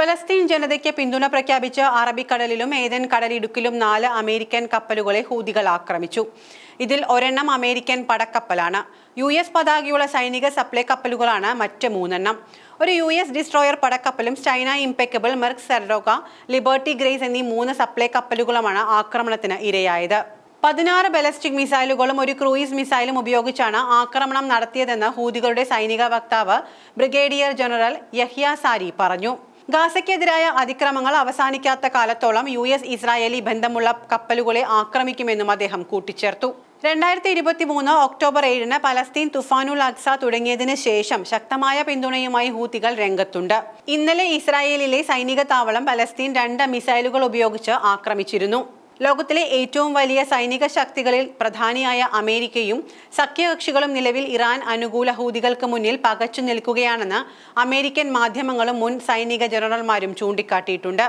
Palestine ജനതയ്ക്ക് പിന്തുണ പ്രഖ്യാപിച്ച് അറബിക്കടലിലും ഏതൻ കടലിടുക്കിലും നാല് അമേരിക്കൻ കപ്പലുകളെ ഹൂതികൾ ആക്രമിച്ചു. ഇതിൽ ഒരെണ്ണം അമേരിക്കൻ പടക്കപ്പലാണ്. യു എസ് പതാകയുള്ള സൈനിക സപ്ലൈ കപ്പലുകളാണ് മറ്റ് മൂന്നെണ്ണം. ഒരു യു എസ് ഡിസ്ട്രോയർ പടക്കപ്പലും China impeccable Merck സെറോക Liberty Grace എന്നീ മൂന്ന് സപ്ലൈ കപ്പലുകളുമാണ് ആക്രമണത്തിന് ഇരയായത്. പതിനാറ് ബലസ്റ്റിക് മിസൈലുകളും ഒരു ക്രൂയിസ് മിസൈലും ഉപയോഗിച്ചാണ് ആക്രമണം നടത്തിയതെന്ന് ഹൂതികളുടെ സൈനിക വക്താവ് ബ്രിഗേഡിയർ ജനറൽ യഹ്യ സാരി പറഞ്ഞു. ഗാസയ്ക്കെതിരായ അതിക്രമങ്ങൾ അവസാനിക്കാത്ത കാലത്തോളം യു എസ് ഇസ്രായേലി ബന്ധമുള്ള കപ്പലുകളെ ആക്രമിക്കുമെന്നും അദ്ദേഹം കൂട്ടിച്ചേർത്തു. രണ്ടായിരത്തി ഇരുപത്തി മൂന്ന് ഒക്ടോബർ ഏഴിന് പലസ്തീൻ തുഫാനുൽ അക്സ തുടങ്ങിയതിനു ശേഷം ശക്തമായ പിന്തുണയുമായി ഹൂത്തികൾ രംഗത്തുണ്ട്. ഇന്നലെ ഇസ്രായേലിലെ സൈനിക താവളം പലസ്തീൻ രണ്ട് മിസൈലുകൾ ഉപയോഗിച്ച് ആക്രമിച്ചിരുന്നു. ലോകത്തിലെ ഏറ്റവും വലിയ സൈനിക ശക്തികളിൽ പ്രധാനിയായ അമേരിക്കയും സഖ്യകക്ഷികളും നിലവിൽ ഇറാൻ അനുകൂല ഹൂതികൾക്ക് മുന്നിൽ പകച്ചു നിൽക്കുകയാണെന്ന് അമേരിക്കൻ മാധ്യമങ്ങളും മുൻ സൈനിക ജനറൽമാരും ചൂണ്ടിക്കാട്ടിയിട്ടുണ്ട്.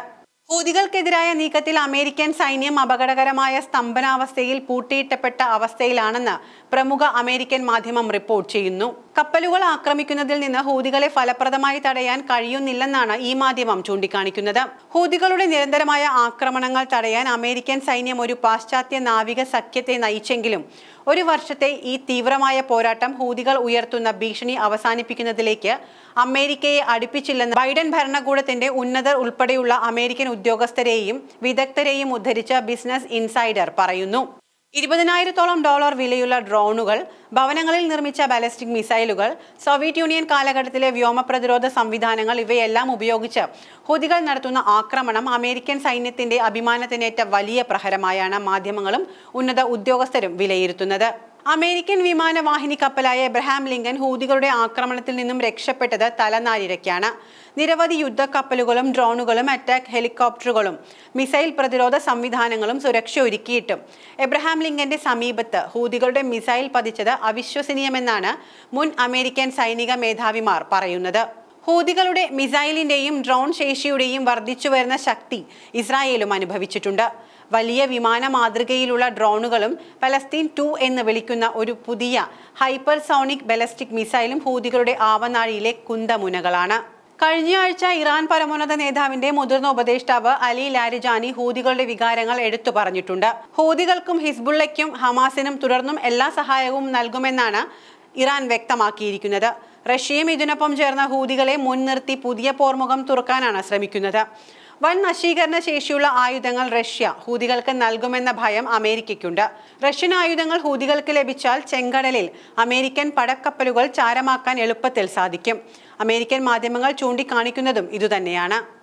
ഹൂതികൾക്കെതിരായ നീക്കത്തിൽ അമേരിക്കൻ സൈന്യം അപകടകരമായ സ്തംഭനാവസ്ഥയിൽ പൂട്ടിയിട്ടപ്പെട്ട അവസ്ഥയിലാണെന്ന് പ്രമുഖ അമേരിക്കൻ മാധ്യമം റിപ്പോർട്ട് ചെയ്യുന്നു. കപ്പലുകൾ ആക്രമിക്കുന്നതിൽ നിന്ന് ഹൂതികളെ ഫലപ്രദമായി തടയാൻ കഴിയുന്നില്ലെന്നാണ് ഈ മാധ്യമം ചൂണ്ടിക്കാണിക്കുന്നത്. ഹൂതികളുടെ നിരന്തരമായ ആക്രമണങ്ങൾ തടയാൻ അമേരിക്കൻ സൈന്യം ഒരു പാശ്ചാത്യ നാവിക സഖ്യത്തെ നയിച്ചെങ്കിലും ഒരു വർഷത്തെ ഈ തീവ്രമായ പോരാട്ടം ഹൂതികൾ ഉയർത്തുന്ന ഭീഷണി അവസാനിപ്പിക്കുന്നതിലേക്ക് അമേരിക്കയെ അടുപ്പിച്ചില്ലെന്ന് ബൈഡൻ ഭരണകൂടത്തിന്റെ ഉന്നതർ ഉൾപ്പെടെയുള്ള അമേരിക്കൻ ഉദ്യോഗസ്ഥരെയും വിദഗ്ധരെയും ഉദ്ധരിച്ച ബിസിനസ് ഇൻസൈഡർ പറയുന്നു. ഇരുപതിനായിരത്തോളം ഡോളർ വിലയുള്ള ഡ്രോണുകൾ ഭവനങ്ങളിൽ നിർമ്മിച്ച ബാലിസ്റ്റിക് മിസൈലുകൾ സോവിയറ്റ് യൂണിയൻ കാലഘട്ടത്തിലെ വ്യോമ പ്രതിരോധ സംവിധാനങ്ങൾ ഇവയെല്ലാം ഉപയോഗിച്ച് ഹുതികൾ നടത്തുന്ന ആക്രമണം അമേരിക്കൻ സൈന്യത്തിന്റെ അഭിമാനത്തിനേറ്റ വലിയ പ്രഹരമായാണ് മാധ്യമങ്ങളും ഉന്നത ഉദ്യോഗസ്ഥരും വിലയിരുത്തുന്നത്. അമേരിക്കൻ വിമാനവാഹിനി കപ്പലായ എബ്രഹാം ലിങ്കൻ ഹൂതികളുടെ ആക്രമണത്തിൽ നിന്നും രക്ഷപ്പെട്ടത് തലനാരിഴയ്ക്കാണ്. നിരവധി യുദ്ധക്കപ്പലുകളും ഡ്രോണുകളും അറ്റാക്ക് ഹെലികോപ്റ്ററുകളും മിസൈൽ പ്രതിരോധ സംവിധാനങ്ങളും സുരക്ഷ ഒരുക്കിയിട്ടും. എബ്രഹാം ലിങ്കന്റെ സമീപത്ത് ഹൂതികളുടെ മിസൈൽ പതിച്ചത് അവിശ്വസനീയമെന്നാണ് മുൻ അമേരിക്കൻ സൈനിക മേധാവിമാർ പറയുന്നത്. ഹൂതികളുടെ മിസൈലിന്റെയും ഡ്രോൺ ശേഷിയുടെയും വർദ്ധിച്ചു വരുന്ന ശക്തി ഇസ്രായേലും അനുഭവിച്ചിട്ടുണ്ട്. വലിയ വിമാന മാതൃകയിലുള്ള ഡ്രോണുകളും പലസ്തീൻ ടു എന്ന് വിളിക്കുന്ന ഒരു പുതിയ ഹൈപ്പർസോണിക് ബലസ്റ്റിക് മിസൈലും ഹൂതികളുടെ ആവനാഴിയിലെ കുന്തമുനകളാണ്. കഴിഞ്ഞ ആഴ്ച ഇറാൻ പരമോന്നത നേതാവിന്റെ മുതിർന്ന ഉപദേഷ്ടാവ് അലി ലാരിജാനി ഹൂതികളുടെ വികാരങ്ങൾ എടുത്തു പറഞ്ഞിട്ടുണ്ട്. ഹൂതികൾക്കും ഹിസ്ബുള്ളയ്ക്കും ഹമാസിനും തുടർന്നും എല്ലാ സഹായവും നൽകുമെന്നാണ് ഇറാൻ വ്യക്തമാക്കിയിരിക്കുന്നത്. റഷ്യയും ഇതിനൊപ്പം ചേർന്ന ഹൂതികളെ മുൻനിർത്തി പുതിയ പോർമുഖം തുറക്കാനാണ് ശ്രമിക്കുന്നത്. വൻ നശീകരണ ശേഷിയുള്ള ആയുധങ്ങൾ റഷ്യ ഹൂതികൾക്ക് നൽകുമെന്ന ഭയം അമേരിക്കയ്ക്കുണ്ട്. റഷ്യൻ ആയുധങ്ങൾ ഹൂതികൾക്ക് ലഭിച്ചാൽ ചെങ്കടലിൽ അമേരിക്കൻ പടക്കപ്പലുകൾ ചാരമാക്കാൻ എളുപ്പത്തിൽ സാധിക്കും. അമേരിക്കൻ മാധ്യമങ്ങൾ ചൂണ്ടിക്കാണിക്കുന്നതും ഇതുതന്നെയാണ്.